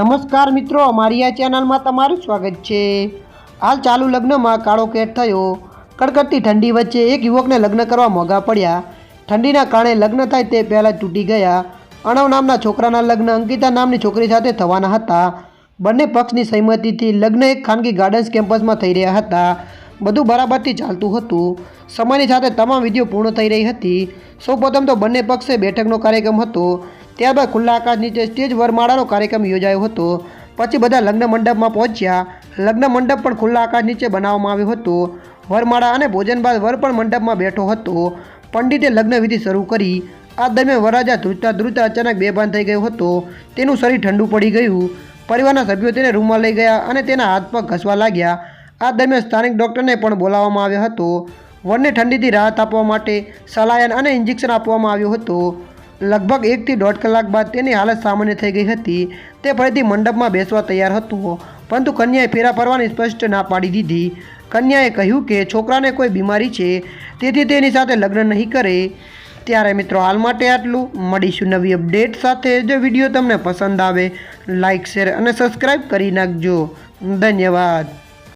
નમસ્કાર મિત્રો, અમારી આ ચેનલમાં તમારું સ્વાગત છે. હાલ ચાલુ લગ્નમાં કાળો કેટ થયો. કડકડતી ઠંડી વચ્ચે એક યુવકને લગ્ન કરવા મોંઘા પડ્યા. ઠંડીના કારણે લગ્ન થાય તે પહેલાં તૂટી ગયા. અણવ નામના છોકરાના લગ્ન અંકિતા નામની છોકરી સાથે થવાના હતા. બંને પક્ષની સહમતિથી લગ્ન એક ખાનગી ગાર્ડન્સ કેમ્પસમાં થઈ રહ્યા હતા. બધું બરાબરથી ચાલતું હતું. સમયની સાથે તમામ વિધિઓ પૂર્ણ થઈ રહી હતી. સૌપ્રથમ તો બંને પક્ષે બેઠકનો કાર્યક્રમ હતો. ત્યારબાદ ખુલ્લા આકાશ નીચે સ્ટેજ વરમાળાનો કાર્યક્રમ યોજાયો હતો. પછી બધા લગ્ન મંડપમાં પહોંચ્યા. લગ્ન મંડપ પણ ખુલ્લા આકાશ નીચે બનાવવામાં આવ્યો હતો. વરમાળા અને ભોજન બાદ વર પણ મંડપમાં બેઠો હતો. પંડિતે લગ્ન વિધિ શરૂ કરી. આ દરમિયાન વરરાજા ધ્રુજતા ધ્રુજતા અચાનક બેભાન થઈ ગયો હતો. તેનું શરીર ઠંડુ પડી ગયું. પરિવારના સભ્યો તેને રૂમમાં લઈ ગયા અને તેના હાથ પગ ઘસવા લાગ્યા. આ દરમિયાન સ્થાનિક ડૉક્ટરને પણ બોલાવવામાં આવ્યો હતો. વરને ઠંડીથી રાહત આપવા માટે સલાયન અને ઇન્જેક્શન આપવામાં આવ્યું હતું. લગભગ એકથી દોઢ કલાક બાદ તેની હાલત સામાન્ય થઈ ગઈ હતી. તે ફરીથી મંડપમાં બેસવા તૈયાર હતો. પરંતુ કન્યાએ ફેરા ફરવાની સ્પષ્ટ ના પાડી દીધી. કન્યાએ કહ્યું કે છોકરાને કોઈ બીમારી છે, તેથી તેની સાથે લગ્ન નહીં કરે. ત્યારે મિત્રો હાલ માટે આટલું. મળીશું નવી અપડેટ સાથે. જો વીડિયો તમને પસંદ આવે લાઇક શેર અને સબસ્ક્રાઈબ કરી નાખજો. ધન્યવાદ.